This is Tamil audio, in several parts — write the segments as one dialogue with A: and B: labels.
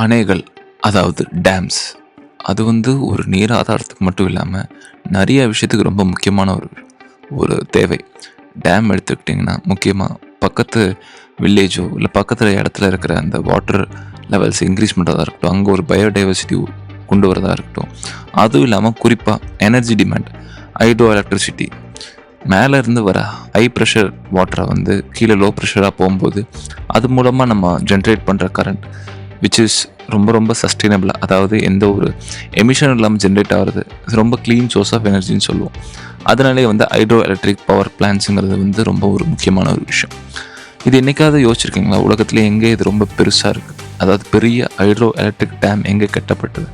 A: அணைகள் அதாவது டேம்ஸ் அது வந்து ஒரு நீர் ஆதாரத்துக்கு மட்டும் இல்லாமல் நிறைய விஷயத்துக்கு ரொம்ப முக்கியமான ஒரு ஒரு தேவை. டேம் எடுத்துக்கிட்டிங்கன்னா முக்கியமாக பக்கத்து வில்லேஜோ இல்லை பக்கத்தில் இடத்துல இருக்கிற அந்த வாட்டர் லெவல்ஸ் இன்க்ரீஸ் பண்ணுறதா இருக்கட்டும் அங்கே ஒரு பயோடைவர்சிட்டி கொண்டு வரதாக இருக்கட்டும். அதுவும் இல்லாமல் குறிப்பாக எனர்ஜி டிமாண்ட் ஹைட்ரோ எலக்ட்ரிசிட்டி மேலே இருந்து வர ஹை ப்ரெஷர் வாட்டரை வந்து கீழே லோ ப்ரெஷராக போகும்போது அது மூலமாக நம்ம ஜென்ரேட் பண்ணுற கரண்ட் விச் இஸ் ரொம்ப ரொம்ப சஸ்டைனபிளாக அதாவது எந்த ஒரு எமிஷன் இல்லாமல் ஜென்ரேட் ஆகிறது ரொம்ப க்ளீன் சோர்ஸ் ஆஃப் எனர்ஜின்னு சொல்லுவோம். அதனாலே வந்து ஹைட்ரோ எலக்ட்ரிக் பவர் பிளான்ஸுங்கிறது வந்து ரொம்ப ஒரு முக்கியமான ஒரு விஷயம். இது என்னைக்காவது யோசிச்சிருக்கீங்களா? உலகத்தில் எங்கே இது ரொம்ப பெருசாக இருக்குது அதாவது பெரிய ஹைட்ரோ எலக்ட்ரிக் டேம் எங்கே கட்டப்பட்டது?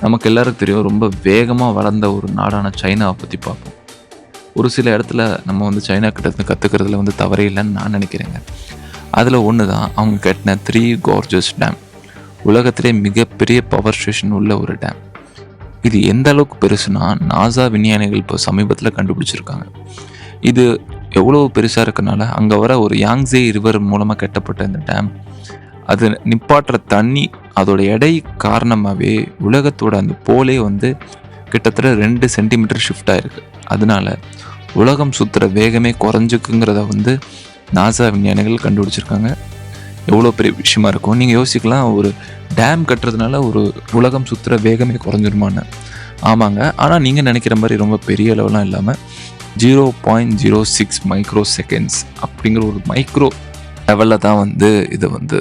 A: நமக்கு எல்லாருக்கும் தெரியும் ரொம்ப வேகமாக வளர்ந்த ஒரு நாடான சைனாவை பற்றி பார்ப்போம். ஒரு சில இடத்துல நம்ம வந்து சைனா கிட்ட இருந்து கற்றுக்கிறதுல வந்து தவறே இல்லைன்னு நான் நினைக்கிறேங்க. அதில் ஒன்று தான் அவங்க கட்டின த்ரீ கார்ஜஸ் டேம் உலகத்திலே மிகப்பெரிய பவர் ஸ்டேஷன் உள்ள ஒரு டேம் இது எந்த அளவுக்கு பெருசுனா நாசா விஞ்ஞானிகள் இப்போ சமீபத்தில் கண்டுபிடிச்சிருக்காங்க. இது எவ்வளோ பெருசாக இருக்கனால அங்கே வர ஒரு யாங்ஸே ரிவர் மூலமாக கட்டப்பட்ட இந்த டேம் அது நிப்பாட்டுற தண்ணி அதோட எடை காரணமாகவே உலகத்தோட அந்த போலே வந்து கிட்டத்தட்ட ரெண்டு சென்டிமீட்டர் ஷிஃப்ட் ஆயிருக்கு. அதனால உலகம் சுற்றுற வேகமே குறைஞ்சிக்குங்கிறத வந்து நாசா விஞ்ஞானிகள் கண்டுபிடிச்சிருக்காங்க. எவ்வளோ பெரிய விஷயமா இருக்கும். நீங்கள் யோசிக்கலாம் ஒரு டேம் கட்டுறதுனால ஒரு உலகம் சுற்றுற வேகமே குறைஞ்சிருமான்னு. ஆமாங்க. ஆனால் நீங்கள் நினைக்கிற மாதிரி ரொம்ப பெரிய அளவுலாம் இல்லாமல் zero point zero six micro seconds அப்படிங்கிற ஒரு மைக்ரோ லெவலில் தான் வந்து இதை வந்து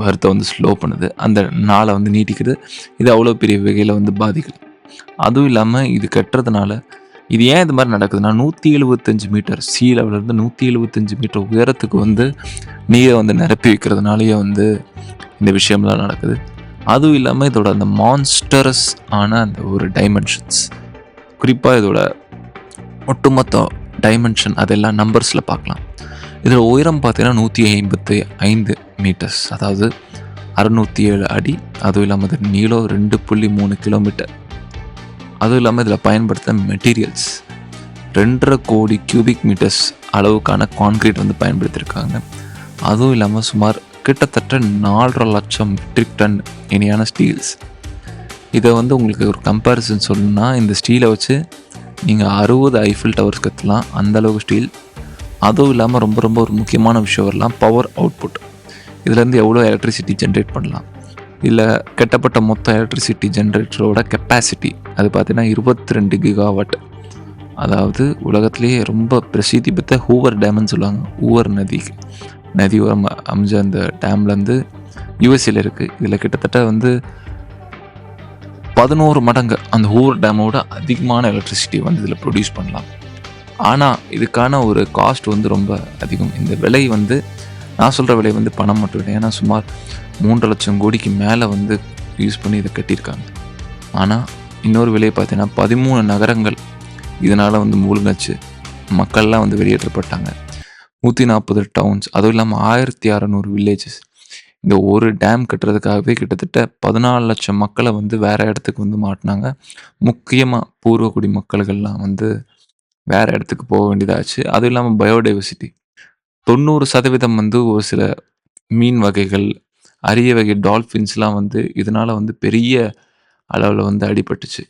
A: வருத்தை வந்து ஸ்லோ பண்ணுது. அந்த நாளை வந்து நீட்டிக்குது. இது அவ்வளோ பெரிய வகையில் வந்து பாதிக்குது. அதுவும் இல்லாமல் இது கட்டுறதுனால இது ஏன் இது மாதிரி நடக்குதுன்னா நூற்றி எழுபத்தஞ்சு மீட்டர் சீ லெவலேருந்து நூற்றி எழுபத்தஞ்சு மீட்டர் உயரத்துக்கு வந்து நீரை வந்து நிரப்பி வைக்கிறதுனாலேயே வந்து இந்த விஷயம்லாம் நடக்குது. அதுவும் இல்லாமல் இதோட அந்த மான்ஸ்டரஸ் ஆன அந்த ஒரு டைமென்ஷன்ஸ் குறிப்பாக இதோட ஒட்டுமொத்த டைமென்ஷன் அதெல்லாம் நம்பர்ஸில் பார்க்கலாம். இதில் உயரம் பார்த்தீங்கன்னா நூற்றி ஐம்பத்தி ஐந்து மீட்டர்ஸ் அதாவது அறுநூற்றி ஏழு அடி. அதுவும் இல்லாமல் இது நீளம் ரெண்டு புள்ளி மூணு கிலோமீட்டர் அதுவும் இல்லாமல் இதில் பயன்படுத்த மெட்டீரியல்ஸ் ரெண்டரை கோடி கியூபிக் மீட்டர்ஸ் அளவுக்கான கான்கிரீட் வந்து பயன்படுத்தியிருக்காங்க அதுவும் இல்லாமல் சுமார் கிட்டத்தட்ட நாலரை லட்சம் மெட்ரிக் டன் இணையான ஸ்டீல்ஸ் இதை வந்து உங்களுக்கு ஒரு கம்பேரிசன் சொல்லணும்னா இந்த ஸ்டீலை வச்சு நீங்கள் அறுபது ஐஃபில் டவர்ஸ் கற்றுலாம் அந்தளவுக்கு ஸ்டீல் அதுவும் இல்லாமல் ரொம்ப ரொம்ப ஒரு முக்கியமான விஷயம் வரலாம் பவர் அவுட்புட் இதுலேருந்து எவ்வளோ எலக்ட்ரிசிட்டி ஜென்ரேட் பண்ணலாம். இல்லை கெட்டப்பட்ட மொத்த எலக்ட்ரிசிட்டி ஜென்ரேட்டரோட கெப்பாசிட்டி அது பார்த்தீங்கன்னா இருபத்தி ரெண்டு கிகாவாட் அதாவது உலகத்திலேயே ரொம்ப பிரசித்தி பெற்ற ஹூவர் டேம்னு சொல்லுவாங்க. ஹூவர் நதி. நதி ஓரம் அமைஞ்ச அந்த டேம்லேருந்து யூஎஸ்ஏல இருக்குது இதில் கிட்டத்தட்ட வந்து பதினோரு மடங்கு அந்த ஹூவர் டேமோட அதிகமான எலக்ட்ரிசிட்டி வந்து இதில் ப்ரொடியூஸ் பண்ணலாம். ஆனால் இதுக்கான ஒரு காஸ்ட் வந்து ரொம்ப அதிகம். இந்த விலை வந்து நான் சொல்கிற விலை வந்து பணம் மட்டும் இல்லை. ஏன்னா சுமார் மூன்று லட்சம் கோடிக்கு மேலே வந்து யூஸ் பண்ணி இதை கட்டியிருக்காங்க. ஆனால் இன்னொரு விலையை பார்த்தீங்கன்னா பதிமூணு நகரங்கள் இதனால் வந்து மூழ்கச்சு மக்கள்லாம் வந்து வெளியேற்றப்பட்டாங்க. நூற்றி நாற்பது டவுன்ஸ் அதுவும் இல்லாமல் ஆயிரத்தி அறநூறு வில்லேஜஸ் இந்த ஒரு டேம் கட்டுறதுக்காகவே கிட்டத்தட்ட பதினாலு லட்சம் மக்களை வந்து வேறு இடத்துக்கு வந்து மாட்டினாங்க. முக்கியமாக பூர்வக்குடி மக்கள்கள்லாம் வந்து வேறு இடத்துக்கு போக வேண்டியதாச்சு. அதுவும் இல்லாமல் பயோடைவர்சிட்டி தொண்ணூறு சதவீதம் வந்து ஒரு சில மீன் வகைகள் அரிய வகை டால்ஃபின்ஸ்லாம் வந்து இதனால் வந்து பெரிய அளவில் வந்து அடிபட்டுச்சு.